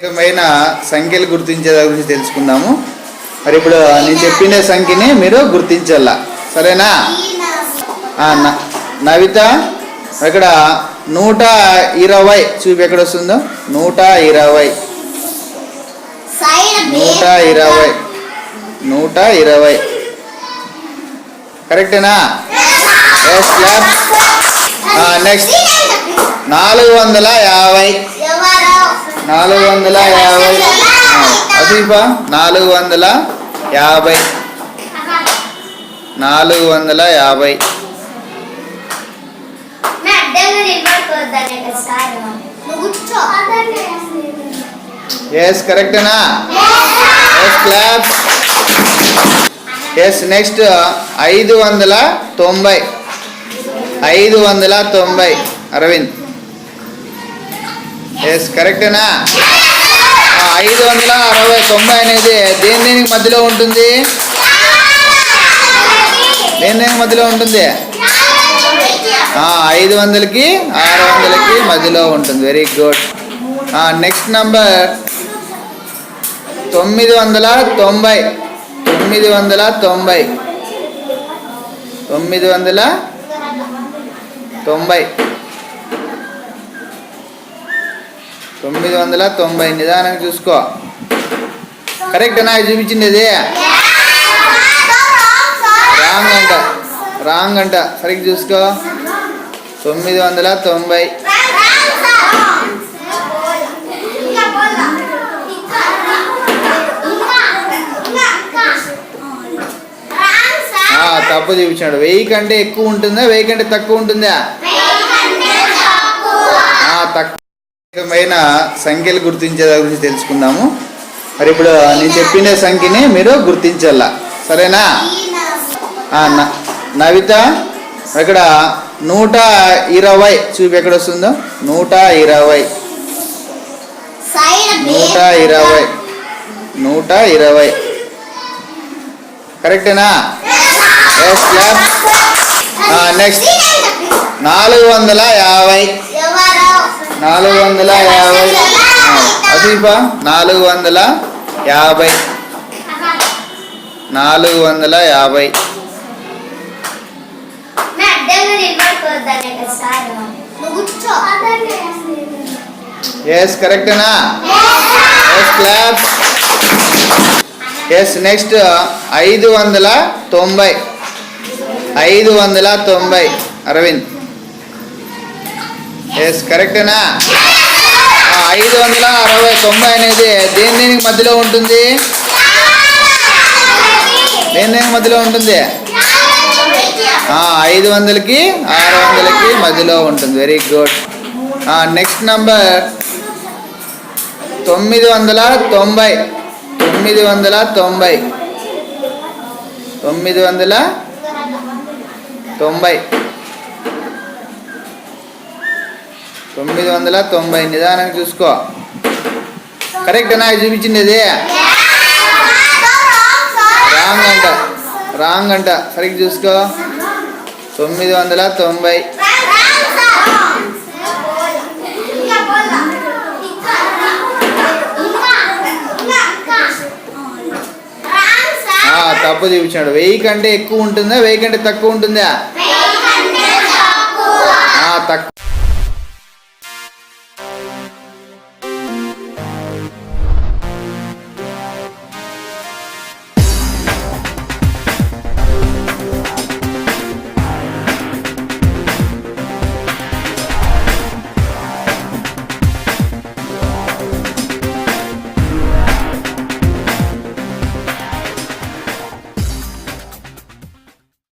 ప్రత్యేకమైన సంఖ్యలు గుర్తించే దాని గురించి తెలుసుకుందాము. మరి ఇప్పుడు నేను చెప్పిన సంఖ్యని మీరు గుర్తించాల సరేనా? నవిత ఇక్కడ నూట ఇరవై చూపి ఎక్కడ వస్తుందో నూట ఇరవై. నూట ఇరవై. నూట ఇరవై. కరెక్టేనా? ఎస్ నెక్స్ట్ నాలుగు వందల యాభై. నాలుగు వందల యాభై. అసీఫా నాలుగు వందల యాభై. నాలుగు వందల యాభై. ఎస్ కరెక్టేనా ఎస్ క్లాప్ ఎస్ నెక్స్ట్ ఐదు వందల తొంభై. ఐదు వందల తొంభై. అరవింద్. ఎస్ కరెక్టేనా ఐదు వందల అరవై తొంభై అనేది దేని దేనికి మధ్యలో ఉంటుంది? దేని దేనికి మధ్యలో ఉంటుంది? ఐదు వందలకి ఆరు వందలకి మధ్యలో ఉంటుంది. వెరీ గుడ్ నెక్స్ట్ నంబర్ తొమ్మిది వందల తొంభై. తొమ్మిది వందల తొంభై. తొమ్మిది వందల తొంభై. తొమ్మిది వందల తొంభై నిదానంగా చూసుకో. కరెక్ట్ నా చూపించింది అది? రాంగ్ అంట రాంగ్ అంట సరిగ్గా చూసుకో. తొమ్మిది వందల తొంభై. తప్పు చూపించాడు. వెయ్యి కంటే ఎక్కువ ఉంటుందా? వెయ్యి కంటే తక్కువ ఉంటుందా? ఆ, తక్కువమైన సంఖ్యలు గుర్తించే దాని గురించి తెలుసుకుందాము. మరి ఇప్పుడు నేను చెప్పిన సంఖ్యని మీరు గుర్తించాల. సరేనా? నవిత ఇక్కడ నూట ఇరవై చూపి ఎక్కడ వస్తుందో నూట ఇరవై. నూట ఇరవై. నూట ఇరవై. కరెక్టేనా? ఎస్ నెక్స్ట్ నాలుగు వందల యాభై. నాలుగు వందల యాభై. అసీఫా నాలుగు వందల యాభై. నాలుగు వందల యాభై. ఎస్ కరెక్టేనా ఎస్ క్లాప్ ఎస్ నెక్స్ట్ ఐదు వందల తొంభై. ఐదు వందల తొంభై. అరవింద్. ఎస్ కరెక్టేనా ఐదు వందల అరవై తొంభై అనేది దేని దేనికి మధ్యలో ఉంటుంది? దేని దేనికి మధ్యలో ఉంటుంది? ఐదు వందలకి ఆరు వందలకి మధ్యలో ఉంటుంది. వెరీ గుడ్ నెక్స్ట్ నంబర్ తొమ్మిది వందల తొంభై. తొమ్మిది వందల తొంభై. తొమ్మిది వందల తొంభై. తొమ్మిది వందల తొంభై నిదానంగా చూసుకో. కరెక్ట్ నాకు చూపించింది అది రాంగ్ అంట. రాంగ్ అంట. సరిగ్గా చూసుకో. తొమ్మిది వందల తొంభై. తప్పు చూపించాడు. వెయ్యి కంటే ఎక్కువ ఉంటుందా? వెయ్యి కంటే తక్కువ ఉంటుందా? తక్కువ.